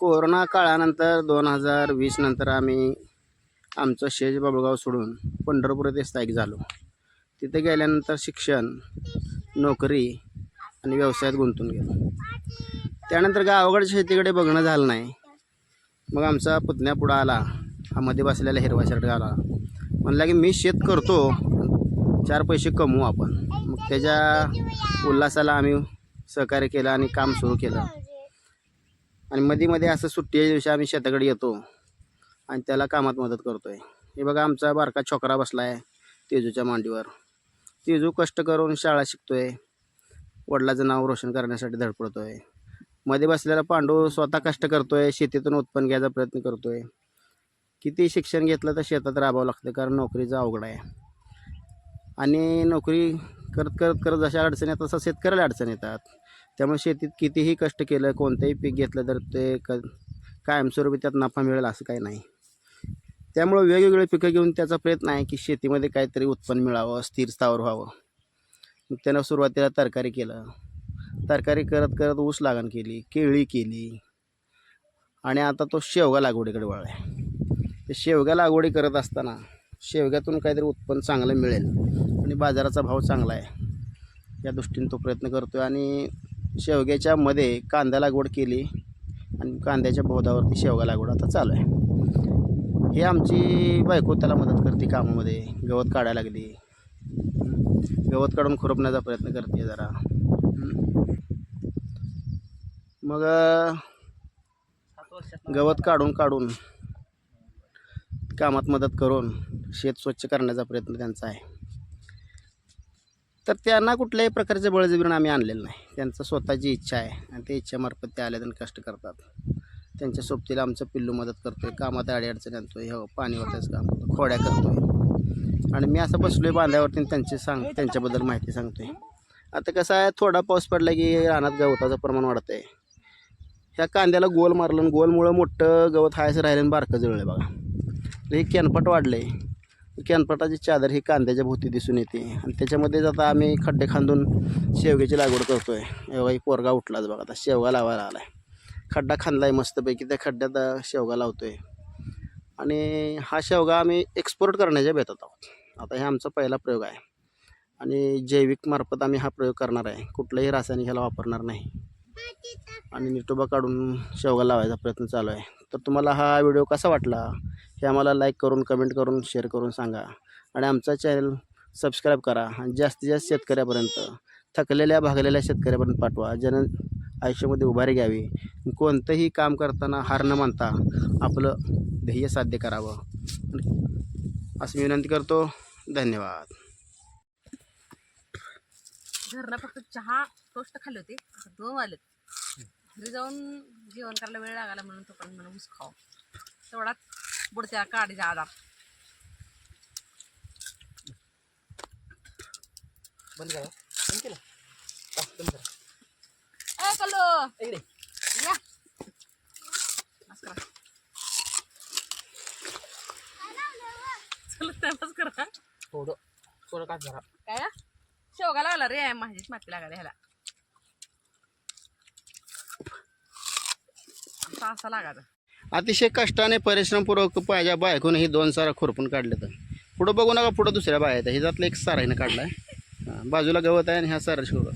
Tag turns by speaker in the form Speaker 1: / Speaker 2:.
Speaker 1: Corona काळानंतर दोन हजार वीस नंतर आम्ही आमचं शेज बाबळगाव सोडून पंढरपूर येथे स्थायिक झालो. तिथे गेल्यानंतर शिक्षण नोकरी आणि व्यवसायात गुंतून गेलो. त्यानंतर गावाकडच्या शेतीकडे बघणं झालं नाही. मग आमचा पुतण्या पुढं आला. हा मध्ये बसलेला हिरवा शर्ट आला म्हणला की मी शेत करतो. चार पैसे कमवू आपण. मग त्याच्या उल्हासाला आम्ही सहकार्य केलं आणि काम सुरू केलं. आणि मध्ये मध्ये असं सुट्टीच्या दिवशी आम्ही शेताकडे येतो आणि त्याला कामात मदत करतोय. हे बघा आमचा बारका छोकरा बसला आहे तेजूच्या मांडीवर. तेजू कष्ट करून शाळा शिकतोय. वडिलाचं नाव रोशन करण्यासाठी धडपडतोय. मध्ये बसलेला पांडू स्वतः कष्ट करतोय शेतीतून उत्पन्न घ्यायचा प्रयत्न करतोय. किती शिक्षण घेतलं तर शेतात राबावं लागतं कारण नोकरीचं अवघड आहे. आणि नोकरी करत करत करत जशा अडचणी येतात तसं शेतकऱ्याला अडचणी येतात. त्यामुळे शेतीत कितीही कष्ट केलं कोणतंही पीक घेतलं तर ते क कायमस्वरूपी त्यात नफा मिळेल असं काही नाही. त्यामुळं वेगवेगळे पिकं घेऊन त्याचा प्रयत्न आहे की शेतीमध्ये काहीतरी उत्पन्न मिळावं स्थिर स्थावर व्हावं. त्यानं सुरुवातीला तरकारी केलं. तरकारी करत करत ऊस लागण केली केळी केली. आणि आता तो शेवगा लागवडीकडे वळला आहे. ते शेवगा लागवडी करत असताना शेवग्यातून काहीतरी उत्पन्न चांगलं मिळेल आणि बाजाराचा भाव चांगला आहे. या दृष्टीने तो प्रयत्न करतो आहे आणि शेवग्याच्या मध्ये कांदा लागवड केली आणि कांद्याच्या बोधावरती शेवगा लागवड आता चालू आहे. हे आमची बायको त्याला मदत करते कामामध्ये. गवत काढायला लागली. गवत काढून खुरपण्याचा प्रयत्न करते जरा. मग गवत काढून काढून कामात मदत करून शेत स्वच्छ करण्याचा प्रयत्न त्यांचा आहे. तर त्यांना कुठल्याही प्रकारचे बळजबरीनं आम्ही आणलेलं नाही. त्यांचं स्वतःची इच्छा आहे आणि त्या इच्छेमार्फत ते आल्यात आणि कष्ट करतात. त्यांच्या सोबतीला आमचं पिल्लू मदत करतो आहे कामात अडीअडचण आणतो आहे हो पाणी वाटायचं काम करतो खोड्या करतोय. आणि मी असं बसलो आहे आणि त्यांची सांग त्यांच्याबद्दल माहिती सांगतो आहे आता कसं आहे थोडा पाऊस पडला की रानात गवताचं प्रमाण वाढतं आहे ह्या कांद्याला गोल मारलं आणि गोलमुळं मोठं गवत हायचं राहिलं आणि बारकं जळलं बघा. हे कॅनपट वाढलं आहे कॅनपटाची चादर ही कांद्याच्या भोवती दिसून येते. आणि त्याच्यामध्येच आता आम्ही खड्डे खांदून शेवग्याची लागवड करतो आहे एवढाही पोरगा उठलाच बघा आता शेवगा लावायला आला आहे खड्डा खांदलाय मस्तपैकी त्या खड्ड्यात शेवगा लावतो आहे आणि हा शेवगा आम्ही एक्सपोर्ट करण्याच्या बेतात आहोत. आता हे आमचा पहिला प्रयोग आहे. आणि जैविक मार्फत आम्ही हा प्रयोग करणार आहे. कुठलंही रासायनिक ह्याला वापरणार नाही. आणि निटोबा काढून शेवगा लावायचा प्रयत्न चालू आहे. तर तुम्हाला हा व्हिडिओ कसा वाटला? हे आम्हाला लाईक करून कमेंट करून शेअर करून सांगा. आणि आमचा चॅनल सबस्क्राईब करा. आणि जास्तीत जास्त शेतकऱ्यापर्यंत थकलेल्या भागलेल्या शेतकऱ्यापर्यंत पाठवा. जन आयुष्यामध्ये उभारी घ्यावी. कोणतंही काम करताना हार न मानता आपलं ध्येय साध्य करावं. असं मी विनंती करतो. धन्यवाद.
Speaker 2: घरला फक्त चहा टोस्ट खाल्ले होते. दोन वाजलेत घरी जाऊन जेवण करायला वेळ लागला म्हणून तोपर्यंत म्हणून खाऊ तेवढाच. बुडत्या काडीचा आधार
Speaker 1: बंद करा बंद केलं बंद करा
Speaker 2: ए कल्लो
Speaker 1: इकडे
Speaker 2: या बस करा चला त्या बस करा
Speaker 1: थोडं थोडं काच धरा
Speaker 2: काय हा? शेवगा लागला रे माझीच माती लागायला ह्याला असा असा लागायचा
Speaker 1: अतिशय कष्टाने परिश्रमपूर्वक पाहिजे बायकून ही दोन सारा खुरपून काढले तर. पुढं बघू नका पुढं दुसऱ्या बाया आहेत. ह्याच्यातलं एक सारा काढला आहे बाजूला गवत आहे आणि ह्या सारा शिवत